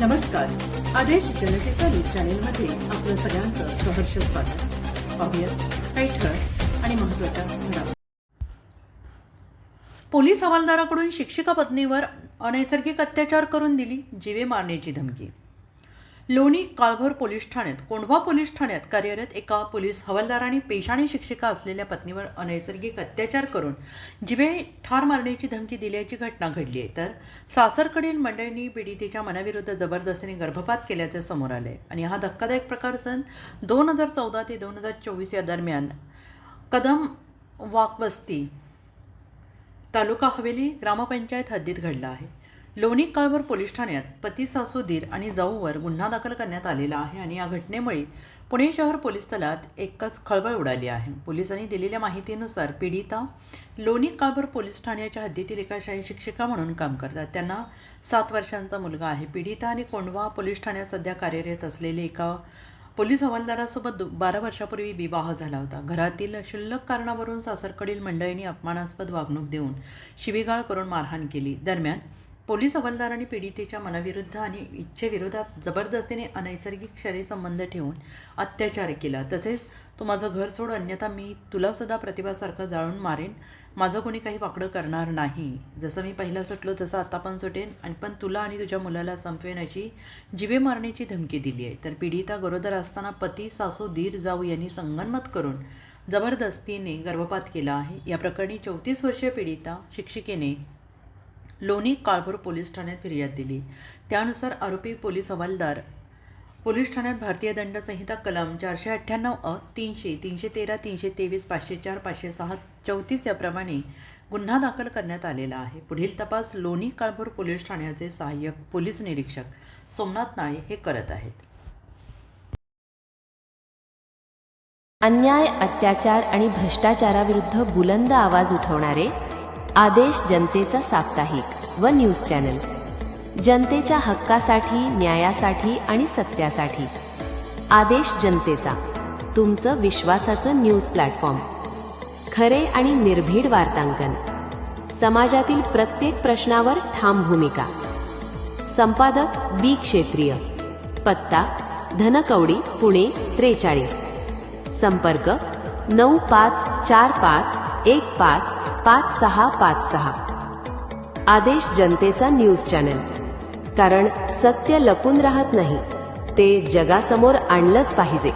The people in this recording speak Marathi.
नमस्कार. आदेश जनतेचा न्यूज चॅनेलमध्ये आपलं सगळ्यांचं सहर्ष स्वागत. पाहूयात काही ठळक आणि महत्त्वाच्या घडामोडी. पोलीस हवालदाराकडून शिक्षिका पत्नीवर अनैसर्गिक अत्याचार करून दिली जीवे मारण्याची धमकी. लोणी काळभोर पोलीस ठाण्यात कोंढवा पोलीस ठाण्यात कार्यरत एका पोलीस हवालदाराने पेशाणी शिक्षिका असलेल्या पत्नीवर अनैसर्गिक अत्याचार करून जिवे ठार मारण्याची धमकी दिल्याची घटना घडली आहे. तर सासरकडील मंडळींनी पीडितेच्या मनाविरुद्ध जबरदस्तीने गर्भपात केल्याचे समोर आले आणि हा धक्कादायक प्रकार सन दोन हजार चौदा ते दोन हजार चोवीस या दरम्यान कदम वाकवस्ती तालुका हवेली ग्रामपंचायत हद्दीत घडला आहे. लोणी काळभर पोलीस ठाण्यात पती सासू दीर आणि जाऊवर गुन्हा दाखल करण्यात आलेला आहे आणि या घटनेमुळे पुणे शहर पोलीस दलात एकच खळबळ उडाली आहे. पोलिसांनी दिलेल्या माहितीनुसार पीडिता लोणी काळभर पोलीस ठाण्याच्या हद्दीतील एका शाही शिक्षिका म्हणून काम करतात. त्यांना सात वर्षांचा मुलगा आहे. पीडिता आणि कोंढवा पोलीस ठाण्यात सध्या कार्यरत असलेले एका पोलीस हवालदारासोबत दो- बारा वर्षापूर्वी विवाह झाला होता. घरातील क्षुल्लक कारणावरून सासरकडील मंडळींनी अपमानास्पद वागणूक देऊन शिवीगाळ करून मारहाण केली. दरम्यान पोलीस हवालदारांनी पीडितेच्या मनाविरुद्ध आणि इच्छेविरोधात जबरदस्तीने अनैसर्गिक शरीरसंबंध ठेवून अत्याचार केला. तसेच तू माझं घर सोड अन्यथा मी तुला सुद्धा प्रतिभासारखं जाळून मारेन. माझं कोणी काही वाकडं करणार नाही. जसं मी पहिला सुटलो तसं आता पण सुटेन. आणि पण तुला आणि तुझ्या मुलाला संपवेन अशी जिवे मारण्याची धमकी दिली आहे. तर पीडिता गरोदर असताना पती सासू धीर जाऊ यांनी संगनमत करून जबरदस्तीने गर्भपात केला आहे. या प्रकरणी चौतीस वर्षीय पीडिता शिक्षिकेने लोणी काळभोर पोलीस ठाण्यात फिर्याद दिली. त्यानुसार आरोपी पोलीस हवालदार पोलीस ठाण्यात भारतीय दंड संहिता कलम चारशे अठ्ठ्याण्णव अ तीनशे तीनशे तेरा तीनशे तेवीस पाचशे चार पाचशे सहा चौतीस याप्रमाणे गुन्हा दाखल करण्यात आलेला आहे. पुढील तपास लोणी काळभोर पोलीस ठाण्याचे सहाय्यक पोलीस निरीक्षक सोमनाथ नाळे हे करत आहेत. अन्याय अत्याचार आणि भ्रष्टाचाराविरुद्ध बुलंद आवाज उठवणारे आदेश जनतेचा साप्ताहिक. व न्यूज चॅनल. जनतेच्या हक्कासाठी न्यायासाठी आणि सत्यासाठी. आदेश जनतेचा. तुमचं विश्वासाचं न्यूज प्लॅटफॉर्म. खरे आणि निर्भीड वार्तांकन. समाजातील प्रत्येक प्रश्नावर ठाम भूमिका. संपादक बी क्षेत्रीय. पत्ता धनकवडी पुणे त्रेचाळीस. संपर्क नऊ पाच चार पाच एक पाच पाच सहा पाच सहा. आदेश जनतेचा न्यूज चॅनल. कारण सत्य लपून राहत नाही ते जगासमोर आणलंच पाहिजे.